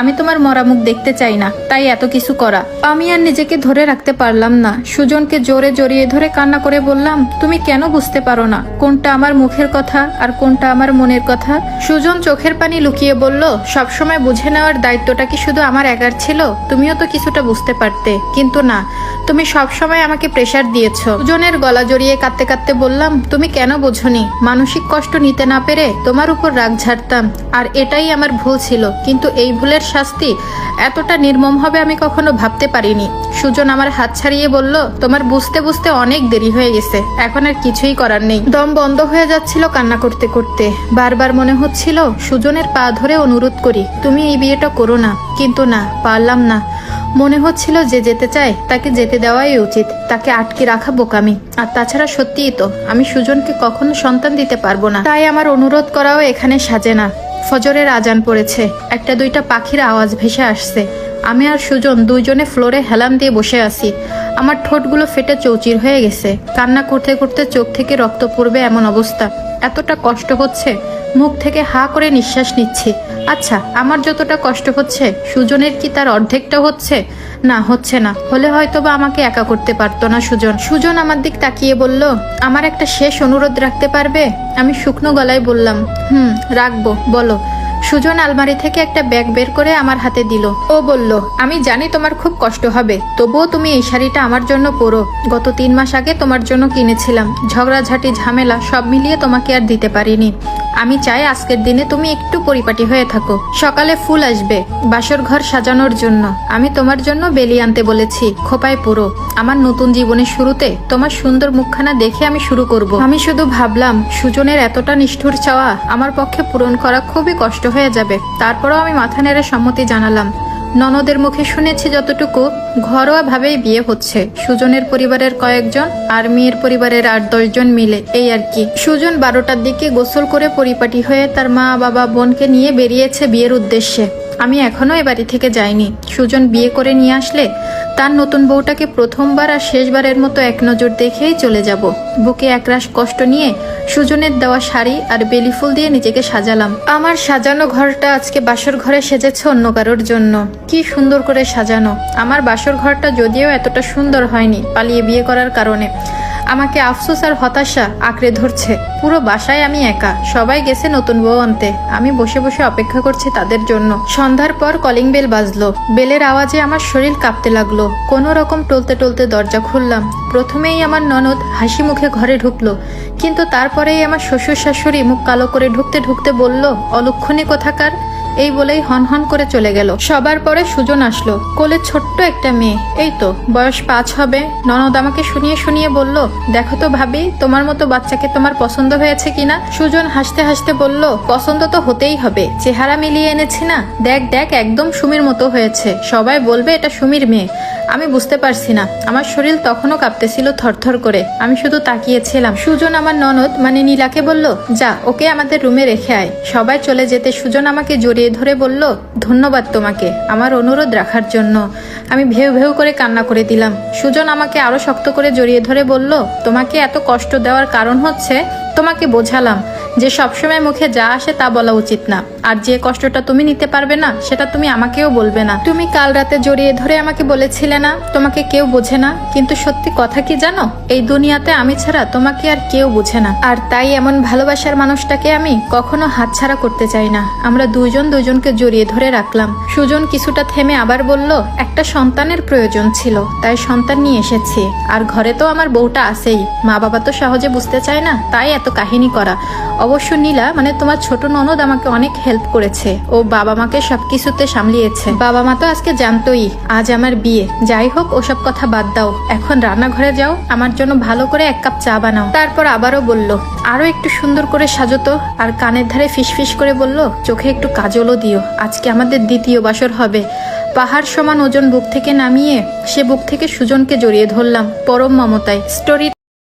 আমি তোমার মরা মুখ দেখতে চাই না, তাই এত কিছু করা। আমি আর নিজেকে ধরে রাখতে পারলাম না। সুজনকে জোরে জড়িয়ে ধরে কান্না করে বললাম, তুমি কেন বুঝতে পারো না? কোনটা আমার মুখের কথা আর কোনটা আমার মনের কথা? সুজন চোখের পানি লুকিয়ে বলল, সবসময় বুঝে নেওয়ার দায়িত্বটা কি শুধু আমার একার ছিল? তুমিও তো কিছুটা বুঝতে পারতে। কিন্তু না, তুমি সবসময় আমাকে প্রেশার দিয়েছ। সুজনের গলা জড়িয়ে কাঁদতে কাঁদতে বললাম, তুমি কেন বোঝনি? মানসিক কষ্ট নিতে না পেরে তোমার উপর রাগ ঝাড়তাম, আর এটাই আমার ভুল ছিল। কিন্তু এই ভুলের শাস্তি? এতটা নির্মম হবে আমি কখনো ভাবতে পারিনি। সুজন আমার হাত ছাড়িয়ে বলল, তোমার বুঝতে বুঝতে অনেক দেরি হয়ে গেছে। এখন আর কিছুই করার নেই। দম বন্ধ হয়ে যাচ্ছিল কান্না করতে করতে। বারবার মনে হচ্ছিল, সুজনের পা ধরে অনুরোধ করি, তুমি এই বিয়েটা করো না। কিন্তু না, পারলাম না। মনে হচ্ছিল যে যেতে চায়, তাকে যেতে দেওয়াই উচিত। তাকে আটকে রাখা বোকামি। আর তাছাড়া সত্যিই তো, আমি সুজনকে কখনো সন্তান দিতে পারব না। তাই আমার অনুরোধ করাও এখানে সাজে না। ফজরের আজান পড়েছে। একটা দুইটা পাখির আওয়াজ ভেসে আসছে। আমি আর সুজন দুইজনে ফ্লোরে হেলাম দিয়ে বসে আছি। আমার ঠোঁটগুলো ফেটে চৌচির হয়ে গেছে। কান্না করতে করতে চোখ থেকে রক্ত পড়বে এমন অবস্থা। এতটা কষ্ট হচ্ছে। মুখ থেকে হা করে নিঃশ্বাস নিচ্ছি। আচ্ছা আমার যতটা কষ্ট হচ্ছে, সুজনের কি তার অর্ধেকটা হচ্ছে? না, হচ্ছে না। হলে হয়তো বা আমাকে একা করতে পারতো না সুজন। সুজন আমার দিক তাকিয়ে বলল, আমার একটা শেষ অনুরোধ রাখতে পারবে? আমি শুকনো গলায় বললাম, হুম, রাখব, বলো। সুজন আলমারি থেকে একটা ব্যাগ বের করে আমার হাতে দিল। ও বলল, আমি জানি তোমার খুব কষ্ট হবে, তবুও তুমি এই শাড়িটা আমার জন্য পরো। গত তিন মাস আগে তোমার জন্য কিনেছিলাম। ঝগড়াঝাটি, ঝামেলা, সব মিলিয়ে তোমাকে আর দিতে পারিনি। আমি চাই আজকের দিনে তুমি একটু পরিপাটি হয়ে থাকো। সকালে ফুল আসবে, বাসর ঘর সাজানোর জন্য। আমি তোমার জন্য বেলি আনতে বলেছি, খোপায় পুরো আমার নতুন জীবনের শুরুতে তোমার সুন্দর মুখখানা দেখে আমি শুরু করব। আমি শুধু ভাবলাম, সুজনের এতটা নিষ্ঠুর চাওয়া আমার পক্ষে পূরণ করা খুবই কষ্ট হয়ে যাবে। তারপরও আমি মাথা নেড়ে সম্মতি জানালাম ননদের মুখে শুনেছি যতটুকু ঘরোয়াভাবেই বিয়ে হচ্ছে। সুজনের পরিবারের কয়েকজন আর মেয়ের পরিবারের আট দশজন মিলে। এই আর কি। সুজন বারোটার দিকে গোসল করে পরিপাটি হয়ে তার মা, বাবা, বোনকে নিয়ে বেরিয়েছে বিয়ের উদ্দেশ্যে। আমি এখনও এ বাড়ি থেকে যাইনি। সুজন বিয়ে করে নিয়ে আসলে তার নতুন বউটাকে প্রথমবার আর শেষবারের মতো এক নজর দেখেই চলে যাব। বুকে একরাশ কষ্ট নিয়ে সুজনের দেওয়া শাড়ি আর বেলি ফুল দিয়ে নিজেকে সাজালাম। আমার সাজানো ঘরটা আজকে বাসর ঘরে সেজেছে অন্য কারোর জন্য। কি সুন্দর করে সাজানো। আমার বাসর ঘরটা যদিও এতটা সুন্দর হয়নি, পালিয়ে বিয়ে করার কারণে। আমাকে আফসোস আর হতাশা আঁকড়ে ধরছে। পুরো বাসায় আমি একা। সবাই গেছে নতুন বউ আনতে। আমি বসে বসে অপেক্ষা করছি তাদের জন্য। সন্ধ্যার পর কলিং বেল বাজলো। বেলের আওয়াজে আমার শরীর কাঁপতে লাগল। কোনো রকম টলতে টলতে দরজা খুললাম। প্রথমেই আমার ননদ হাসি মুখে ঘরে ঢুকলো। কিন্তু তারপরেই আমার শ্বশুর শাশুড়ি মুখ কালো করে ঢুকতে ঢুকতে বলল, অলক্ষণী কোথাকার? এই বলেই হন হন করে চলে গেল। সবার পরে সুজন আসলো। কোলে ছোট্ট একটা মেয়ে। এই তো, বয়স পাঁচ হবে। ননদ আমাকে শুনিয়ে শুনিয়ে বলল, দেখো তো ভাবি, তোমার মতো বাচ্চাকে তোমার পছন্দ হয়েছে কিনা? সুজন হাসতে হাসতে বলল, পছন্দ তো হতেই হবে। চেহারা মিলিয়ে এনেছি না? দেখ দেখ, একদম সুমির মতো হয়েছে। সবাই বলবে এটা সুমির মেয়ে। আমি বুঝতে পারছি না। আমার শরীর তখনও কাঁপতেছিল থরথর করে। আমি শুধু তাকিয়েছিলাম। সুজন আমার ননদ মানে নীলাকে বলল, যা, ওকে আমাদের রুমে রেখে আয়। সবাই চলে যেতে সুজন আমাকে জড়িয়ে ধরে বলল, ধন্যবাদ তোমাকে, আমার অনুরোধ রাখার জন্য। আমি ভেউ ভেউ করে কান্না করে দিলাম। সুজন আমাকে আরও শক্ত করে জড়িয়ে ধরে বলল, তোমাকে এত কষ্ট দেওয়ার কারণ হচ্ছে তোমাকে বোঝালাম যে সবসময় মুখে যা আসে তা বলা উচিত না। আর যে কষ্টটা তুমি নিতে পারবে না, সেটা তুমি আমাকেও বলবে না। তুমি কাল রাতে জড়িয়ে ধরে আমাকে বলেছিলে না, তোমাকে কেউ বোঝে না, কিন্তু সত্যি কথা কি জানো? এই দুনিয়াতে আমি ছাড়া তোমাকে আর কেউ বোঝে না। আর তাই এমন ভালোবাসার মানুষটাকে আমি কখনো হাতছাড়া করতে চাই না। আমরা দুজন দুজনকে জড়িয়ে ধরে রাখলাম। সুজন কিছুটা থেমে আবার বলল, একটা সন্তানের প্রয়োজন ছিল, তাই সন্তান নিয়ে এসেছি। আর ঘরে তো আমার বউটা আছেই। মা বাবা তো সহজে বুঝতে চায় না, তাই এত কাহিনী করা। অবশ্য নীলা মানে তোমার ছোট ননদ আমাকে অনেক হেল্প করেছে। ও বাবা মাকে সবকিছুতে সামলিয়েছে। বাবা মা তো আজকে জানতোই, আজ আমার বিয়ে। যাই হোক, ওসব কথা বাদ দাও। এখন রান্নাঘরে যাও, আমার জন্য ভালো করে এক কাপ চা বানাও। তারপর আবারও বলল, আরও একটু সুন্দর করে সাজতো আর কানের ধারে ফিসফিস করে বলল, চোখে একটু কাজলও দিও। আজকে আমাদের দ্বিতীয় বাসর হবে। পাহাড় সমান ওজন বুক থেকে নামিয়ে সে বুক থেকে সুজনকে জড়িয়ে ধরলাম, পরম মমতায়। স্টোরি